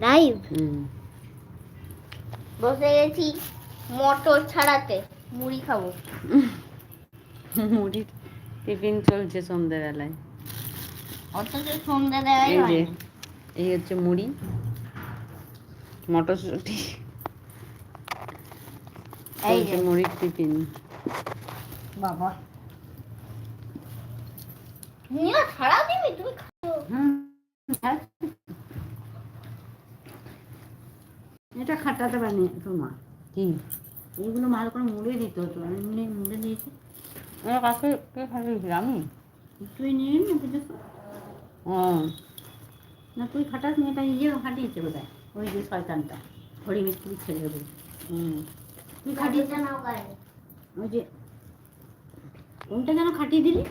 Live বসে গেছি মটর ছাড়াতে। মুড়ি খাব। মুড়ির টিফিন চলছে সন্ধ্যেবেলায়। অথচ সন্ধ্যা দেওয়াই এই যে এই হচ্ছে মুড়ি মটরশুঁটি। এই যে। মুড়ির টিফিন। বাবা। নিয়ে ছাড়া দিবি তুমি খাও। হুম, হ্যাঁ। এটা খাটাতে পারিনি তোমার কি? এইগুলো ভালো করে মুড়ে দিতে হতো। এমনি মুড়ে দিয়েছি। আমার কাছে কে খাইয়েছিল আমি? তুই নিয়ে না ও। না তুই খাটাস নি এটা ইয়ে খাটিয়েছে বোধ ওই যে শয়তানটা। হরি মিস্ত্রি ছেলে হবে হুম। তুই খাটিয়েছে? গায়ে। ওই যে কোনটা যেন খাটিয়ে দিলি?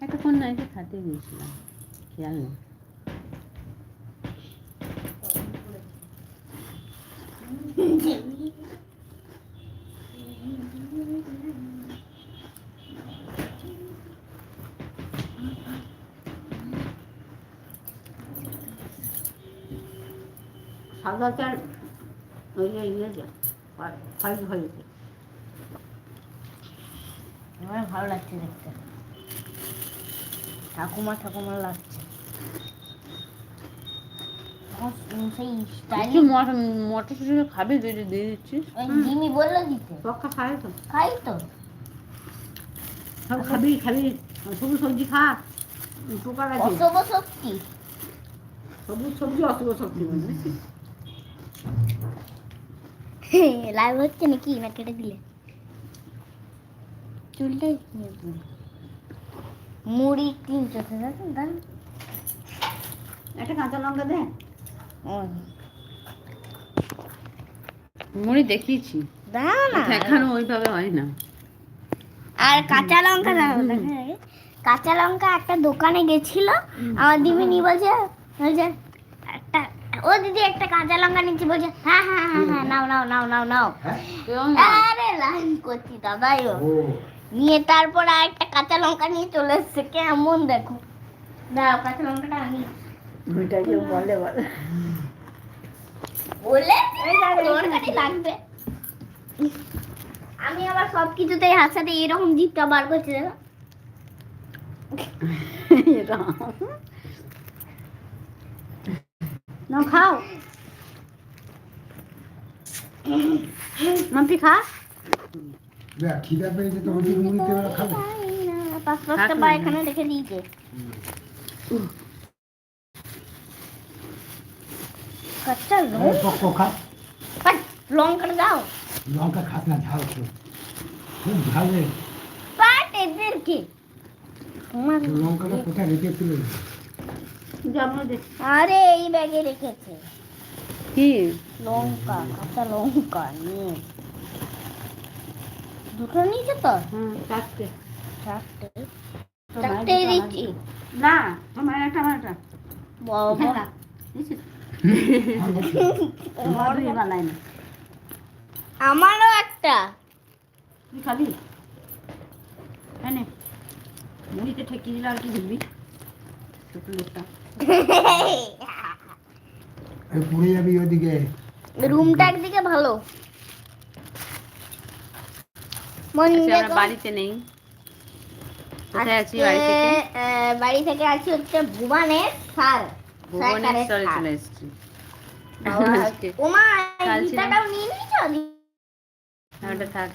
একটা কোন নাইতে খাটিয়ে দিয়েছিলাম। খেয়াল নেই। সাদা চাল ওই যে ইয়ে যা ফাইভ হয়েছে এবার ভালো লাগছে দেখতে। ঠাকুমা ঠাকুমা লাগছে এখন সেই স্টাইল মটরশুঁটি খাবি দিয়ে দিচ্ছিস? জিমি বলল দিতে। পক্কা খায় তো। খাই তো। সব খাবি খাবি। সবুজ সবজি খা। আছে। অশুভ শক্তি। সবুজ সবজি অশুভ বুঝলি? লাইভ হচ্ছে নাকি? না কেটে দিলে। চুলটাই মুড়ি কিনছো দাদা একটা কাঁচা লঙ্কা দে। মুড়ি দেখিয়েছি। দাও এখানে ওইভাবে হয় না আর কাঁচা লঙ্কা। কাঁচা লঙ্কা একটা দোকানে গেছিল। আমার দিদিনি বলছে বলছে একটা ও দিদি একটা কাঁচা লঙ্কা নিচ্ছি বলছে হ্যাঁ হ্যাঁ হ্যাঁ হ্যাঁ নাও নাও নাও নাও নাও। না। আরে লাইন করছি দাদাই ও। নিয়ে তারপর আর একটা কাঁচা লঙ্কা নিয়ে চলে এসছে কেমন দেখো। দাও কাঁচা লঙ্কাটা আমি ওইটা কেউ বলে বলে। বলে তোমার কাছে লাগবে। আমি আবার সব কিছুতেই হাসাতে এরকম জিপটা বার করছি দেখো না খাও। মাম্পি খা। খিদা পেয়েছে তো মুড়িতে খাবে। পাঁচ পাঁচটা। বার এখানে রেখে দিয়েছে। কাঁচা আরে লঙ্কা পক্ক খা পাট, লঙ্কাটা দাও লঙ্কা খাস না ঝাল তো খুব ঝাল রে পাট এদেরকে তোমার লঙ্কাটা কোথায় রেখেছিল যেমন আরে এই ব্যাগে রেখেছে কি লঙ্কা কাঁচা লঙ্কা নিয়ে দুটো নিয়েছে তো হ্যাঁ চারটে চারটে তো চারটে মায়ের দিচ্ছি না তোমার একটা আমার একটা বাবা আমারও একটা। তুই খাবি? হ্যাঁ মুড়িতে ঠেকিয়ে দিলে আর কি ঘুরবি ছোট লোকটা। পুড়ে যাবি ওদিকে রুমটা একদিকে ভালো। আচ্ছা, বাড়িতে নেই। বাড়ি থেকে আছি হচ্ছে ভুবানের স্যার। ভুবনেশ্বরে চলে এসেছি। ওমা গীতাটাও নিয়ে নিয়েছো ওটা থাক।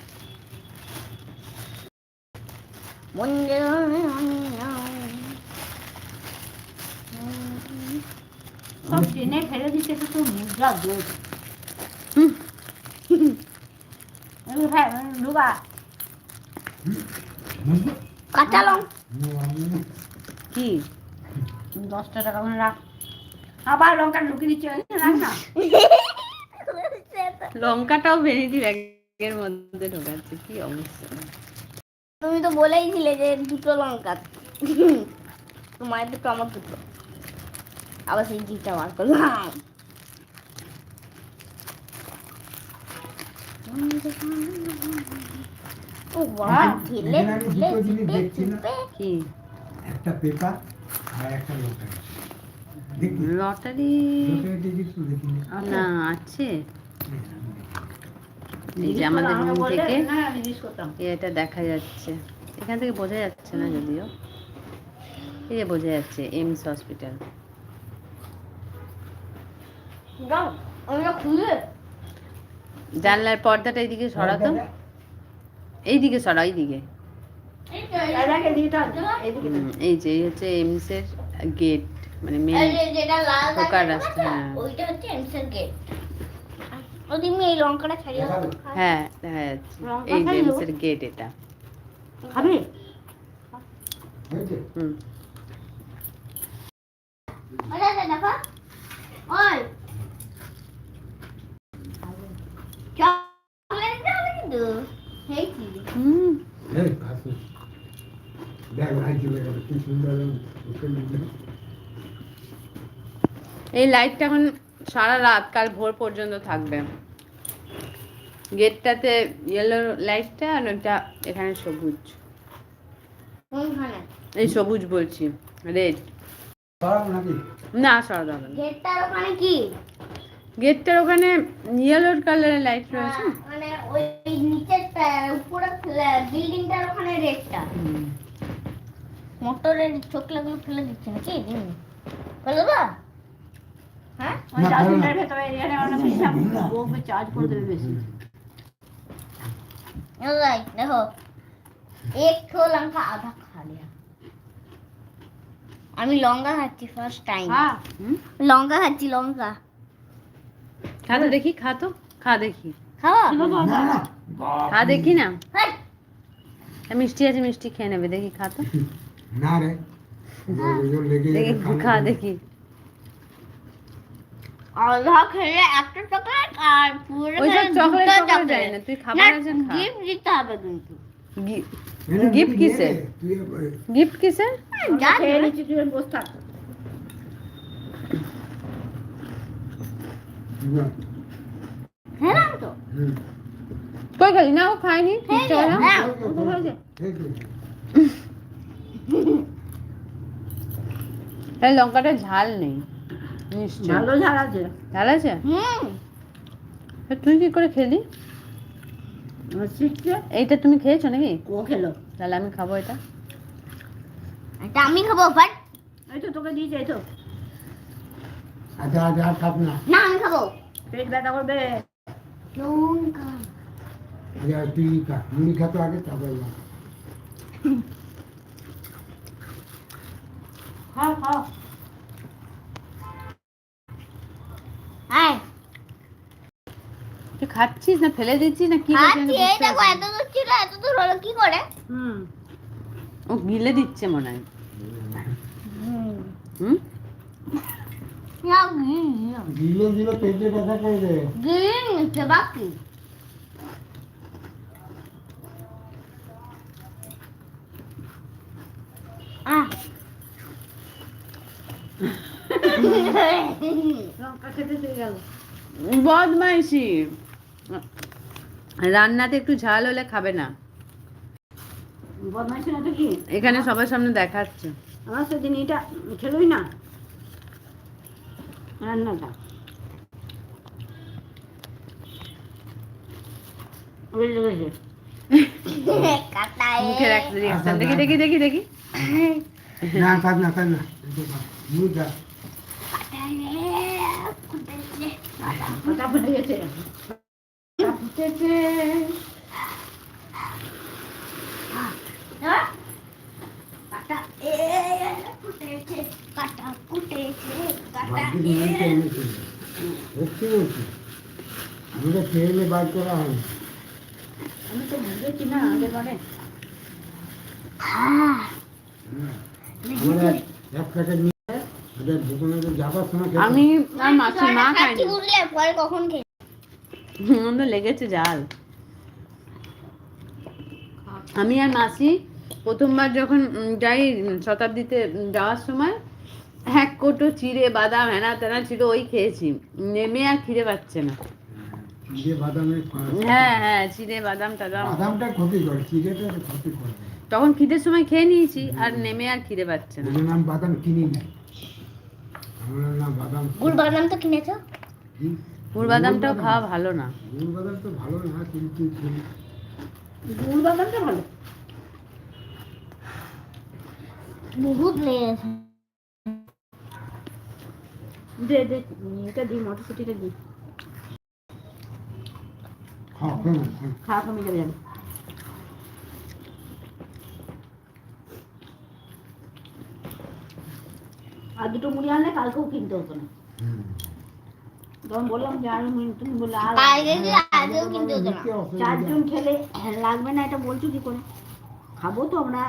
সব ফেলে দিচ্ছে তো তোর মুদ্রা দোষ এগুলো খাই ঢুকা কাঁচা লঙ্কা। কি? দশটা টাকা রাখ। আবার লঙ্কা ঢুকিয়ে দিচ্ছে রাখ না লঙ্কাটাও ভেনিটি ব্যাগের মধ্যে ঢোকাচ্ছে কি অবস্থা? তুমি তো বলেই বলেইছিলে যে দুটো লঙ্কা। তোমার দুটো আমার দুটো। আবার সেই জিপটা বার করলাম। কি? একটা পেপার আর একটা লঙ্কা লটারি? না আছে। এই যে আমাদের রুম থেকে করতাম। এটা দেখা যাচ্ছে। এখান থেকে বোঝা যাচ্ছে না যদিও। এই যে বোঝা যাচ্ছে এমস হসপিটাল যাও ওটা খুলে জানলার পর্দাটা এইদিকে সরাতো। এইদিকে সরা এইদিকে। এই যে এই হচ্ছে এমস এর গেট মানে মেন এই যেটা লাল ঢোকার রাস্তা, হ্যাঁ। ওইটা হচ্ছে এমসের গেট ও তুমি এই লঙ্কাটা ছাড়িয়ে। হ্যাঁ দেখা যাচ্ছে। এই গেট এটা। খাবে হুম ওই আছে দেখো ওই চকলেট দিতে হবে কিন্তু এই কি হুম এই কাছে দেখ ভাই চলে গেল কি সুন্দর ওকে নিয়ে এই লাইটটা এখন সারা রাত কাল ভোর পর্যন্ত থাকবে। গেটটাতে ইয়েলো লাইটটা আর ওটা এখানে সবুজ। এই সবুজ বলছি রেড না সরাতে হবে গেটটার ওখানে কি? গেটটার ওখানে ইয়েলো কালারের লাইট রয়েছে। মানে ওই নিচের উপরে বিল্ডিংটার ওখানে রেডটা। মোটরের চোখলাগুলো ফেলে দিচ্ছে নাকি? ফেলে দেবো? হ্যাঁ? দেখো। এক লঙ্কা আধা আমি লঙ্কা খাচ্ছি ফার্স্ট টাইম লঙ্কা খাচ্ছি লঙ্কা। খাতো দেখি খাতো খা দেখি। খা দেখি না। মিষ্টি আছে মিষ্টি খেয়ে নেবে দেখি খাতো না রে। দেখি খা দেখি। আধা খেলে একটা চকলেট আর পুরো ওইসব খেলে চকলেট দুটো চকলেট। যায় না তুই খাবার আছে খা। গিফট দিতে হবে কিন্তু। গি- এনে gift মুড়ি কিসে? নিয়ে নে, তুই এ- গিফট কিসের যা খেয়ে নিচ্ছি তুই বসে থাক। না, হ্যাঁ তো। হুম। কই খালি না ও খায়নি। হ্যাঁ, চল না। হ্যাঁ। ও তো হয়েছে এই তো। এই লঙ্কাটা ঝাল নেই। নিশ্চয় ভালো ঝাল আছে। ঝাল আছে? হুম। তুই কি করে খেলি? এইটা তুমি খেয়েছো নাকি? ও খেলো। তাহলে আমি খাব এটা। এটা আমি খাব বাট এই তো তোকে দিয়েছে এই তো। আচ্ছা আচ্ছা আর খাব না। না আমি খাব। পেট ব্যথা করবে। লঙ্কা আচ্ছা তুই খা। মুড়ি খাতো আগে তারপরে না। খাও খাও আয় তুই খাচ্ছিস না ফেলে দিচ্ছিস না কি করছিস? এই দেখো এত দূর ছিল এত দূর হলো কি করে? হুম। ও গিলে দিচ্ছে মনে হয়। হুম? দিলে পেটে ব্যথা করে নিচ্ছে বাকি বদমাইশি। রান্নাতে একটু ঝাল হলে খাবে না। এখানে সবার সামনে দেখাচ্ছে। আমার সেদিন এটা খেলোই না। রান্নাটা। দেখি দেখি দেখি দেখি। না না না। কাটা কাটা তো খেয়ে এনে বার করা হয় আমি তো বুঝেছি না আগের এক প্যাকেট নিয়ে দোকানে যাবার সময় আমি আর মাসি মা খাইনি। পরে কখন খেয়ে আমার লেগেছে জাল। আমি আর মাসি প্রথমবার যখন যাই শতাব্দীতে যাওয়ার সময় এক কোটো চিড়ে বাদাম হেনা তেনা ছিল ওই খেয়েছি। নেমে আর খিদে পাচ্ছে না। হ্যাঁ হ্যাঁ চিড়ে বাদাম টাদাম। বাদামটা ক্ষতি করে চিড়েটা ক্ষতি করে তখন খিদের সময় খেয়ে নিয়েছি আর নেমে আর খিদে পাচ্ছে না। ওই বাদাম কিনি না না বাদাম। গুড় বাদাম তো কিনেছো? গুড় বাদামটাও খাওয়া ভালো না। গুড় বাদাম তো ভালো না কিন্তু গুড় বাদামটা ভালো। বহুত দে দে এটা মটরশুটিটা কেন খাও। খাওয়া কমে যাবে যাবে আর দুটো মুড়ি আনলে কালকেও কিনতে হতো না। হুম। তখন বললাম যে আর মুড়ি তুমি বললে আর কালকে কিনতে হতো না চারজন খেলে লাগবে না এটা বলছো কি করে? খাব তো আমরা।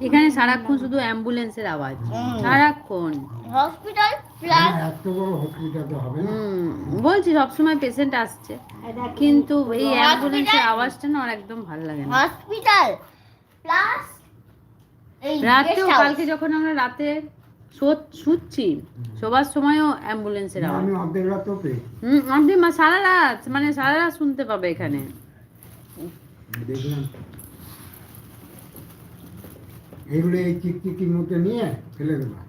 এখানে সারাক্ষণ শুধু অ্যাম্বুলেন্সের আওয়াজ। সারাক্ষণ। হসপিটাল প্লাস এত বড় হসপিটাল তো হবে না। হুম, বলছি সবসময় পেশেন্ট আসছে। কিন্তু এই অ্যাম্বুলেন্সের আওয়াজটা না আমার একদম ভালো লাগে না। হসপিটাল প্লাস এই রাতেও কালকে যখন আমরা রাতে শুচ্ছি। শোবার সময়ও অ্যাম্বুলেন্সের আওয়াজ। আমি অর্ধেক রাত তো হুম আপনি মা- সারা রাত মানে সারা রাত শুনতে পাবে এখানে। দেখলাম। এগুলো এই চিকচিকির মধ্যে নিয়ে ফেলে দেবা।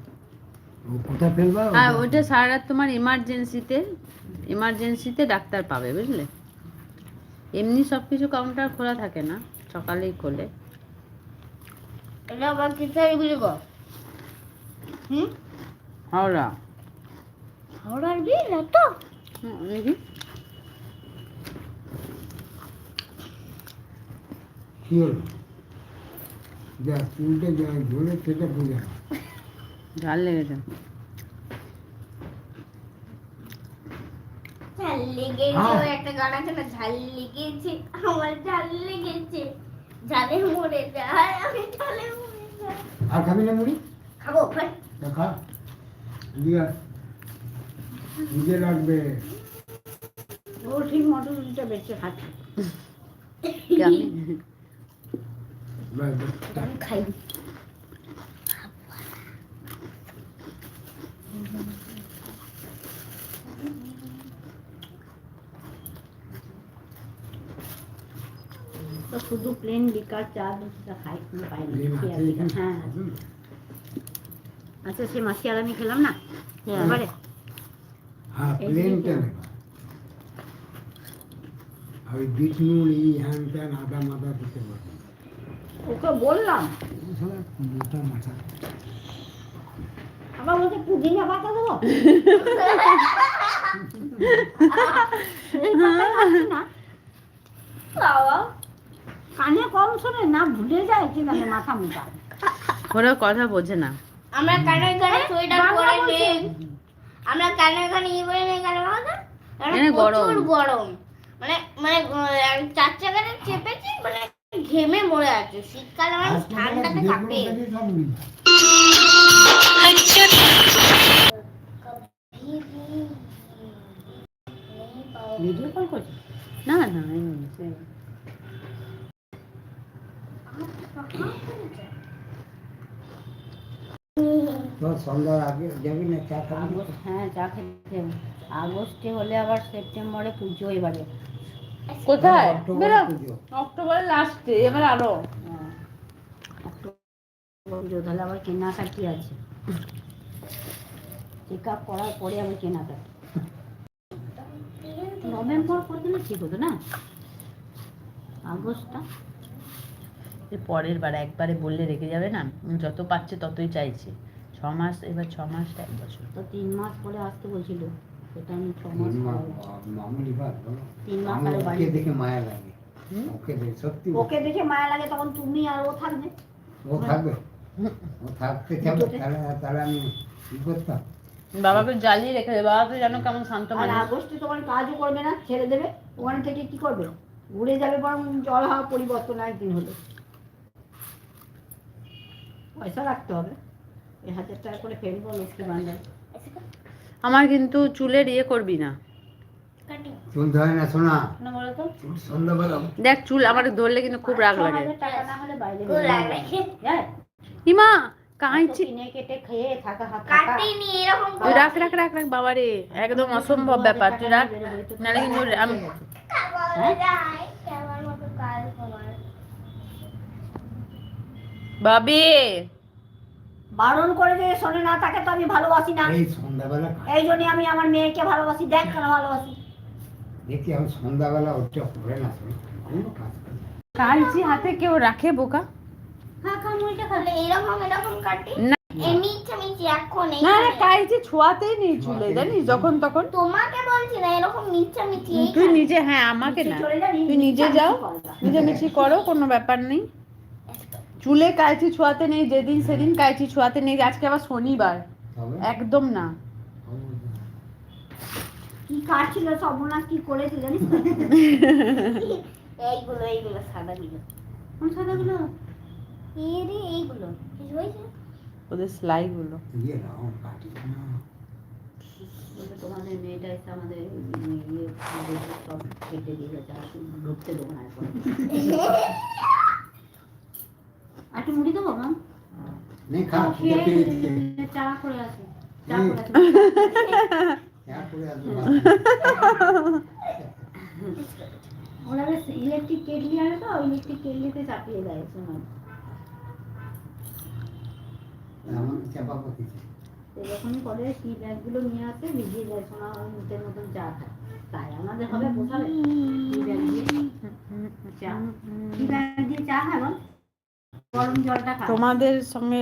কোথায় ফেলবা? আর ওটা- ওইটা সারা রাত তোমার ইমার্জেন্সিতে ইমার্জেন্সিতে ডাক্তার পাবে বুঝলে? এমনি সব কিছু কাউন্টার খোলা থাকে না সকালেই খোলে। এটা আবার কিছু এগুলি গো হুম? হাওড়া। হাওড়ার বিল তো দেখি। কি হলো? যা চুলটা যা ধরে সেটা বোঝা ঝাল লেগেছে। ঝাল লেগেছে হ্যাঁ। একটা গান আছে না ঝাল লেগেছে আমার ঝাল লেগেছে। ঝালে মরে যায় আমি ঝালে মরে যাই আর খাবি না মুড়ি? খাব। ভাই তা খা দিয়া নিজে লাগবে ও ঠিক মটরশুটিটা বেঁচে খাচ্ছে আমি ব্যাস, ব্যাস। আমি খাই তো শুধু প্লেন লিকার চা দুধটা খাই কোনো পাই না এই মাছে পেঁয়াজ লিকার। এখানে হ্যাঁ খাবে না। আচ্ছা সে মাসি আর আমি খেলাম না? হ্যাঁ। এবারে। হ্যাঁ প্লেনটা জিনিসটা। নেবা। আর ওই বিট নুন এই হ্যান ত্যান আদা মাদা দিতে পারবে। ওকে বললাম। মোটা মাথা আবার বলছে পুদিনা পাতা দেবো? কানে কম শোনে না ভুলে যায় কি জানে মাথা মোটা। ওরা কথা বোঝে না। আমরা কানে কানে সোয়েটার পরে। নেই। আমরা কানে কানে ইয়ে করে নেই কেন? কারণ গরম। প্রচুর গরম। মানে মানে চার চাকাতে চেপেছি মানে ঘেমে মরে আছে। শীতকালে মানুষ ঠান্ডাতে কাঁপে। যায়। ভিডিও কল করছি? না না সন্ধ্যার আগে যাবি না চা খাবি? হ্যাঁ চা খেতে আগস্টে হলে আবার সেপ্টেম্বরে পুজো এবারে। কোথায়। অক্টোবরের লাস্টে এবার আরও। হ্যাঁ। পুজো তাহলে আবার কেনাকাটি আছে। চেক আপ করার পরে আবার কেনাকাটি। নভেম্বর পর্যন্ত ঠিক হতো না? আগস্টটা? পরের বার একবারে বললে রেখে যাবে না? যত পাচ্ছে ততই চাইছে। মাস এবার ছ মাসটা এক বছর। তো তিন মাস পরে আসতে বলছিল। সেটা আমি ছ মাস তিন মাস, করাবো। মামুলি বাদ তিন মাস আমার আরও দেখে মায়া লাগে। ওকে দেখে সত্যি ওকে দেখে মায়া লাগে তখন তুমি আর ও থাকবে? ও থাকবে। ও থাকতে থাকবে তাহলে তাহলে আমি কি করতাম? বাবাকে জ্বালিয়ে রেখে দেবে বাবা তো জানো কেমন শান্ত মানুষ আগস্টে তোমার কাজও করবে না ছেড়ে দেবে। ওখানে থেকে কি করবে? ঘুরে যাবে বরং জল হাওয়া পরিবর্তন একদিন হলে। পয়সা রাখতে হবে। হাজার টাকা করে ফেলব লক্ষ্মী ভান্ডার আমার কিন্তু চুলের ইয়ে করবি না। শোনা। দেখ চুল আমার ধরলে কিন্তু খুব রাগ লাগে। যায়? ইমা কাঁচি তুই রাখ রাখ রাখ রাখ বাবা রে একদম অসম্ভব ব্যাপার। তুই রাখ। নাহলে কিন্তু আমি বাবে বারণ করে যে শোনে না তাকে তো আমি ভালোবাসি না। এই সন্ধ্যাবেলা এই জন্য আমি আমার মেয়েকে ভালোবাসি দেখ কেন ভালোবাসি। দেখি আমি সন্ধ্যাবেলা ওটা করে না। কালচি হাতে কেউ রাখে বোকা? খা খা মুড়িটা খা এরকম এরকম কাটি। এমনি ইচ্ছা এখন এই না না কালচি ছোঁয়াতেই নেই চুলে জানিস? যখন তখন। তোমাকে বলছি না এরকম এই তুই নিজে হ্যাঁ আমাকে না। তুই নিজে যাও মিছামিছি করো কোনো ব্যাপার নেই। চুলে কালচি ছোঁয়াতে নেই যেদিন সেদিন কালচি ছোঁয়াতে নেই আজকে আবার শনিবার। একদম না। কি কাটছিল সর্বনাশ কি করেছিল জানিস? এইগুলো এইগুলো সাদাগুলো। কোন সাদাগুলো? এই রে এইগুলো। কিছু হয়েছে? ওদের সেলাই গুলো ইয়ে কাটি না। তোমাদের মেয়েটা এসে আমাদের ইয়ে সব কেটে দিয়ে গেছে ঢুকতে দেবো না এখন একটু মুড়ি দেবো মা? নে খা খিদে পেয়ে গেছে। চা করে আসি চা। করে আসি। চা করে আসব ওরা বেশ ইলেকট্রিক কেটলি আনে তো ইলেকট্রিক কেটলিতে চাপিয়ে দেয় সময় আমার চাপা তো যখনই করে সেই ব্যাগগুলো নিয়ে আসে ভিজিয়ে দেয় সোনা মুখের মতন চা খায়। তাই আমাদের হবে ব্যাগ দিয়ে? চা। কি ব্যাগ দিয়ে চা খায় বল তোমাদের সঙ্গে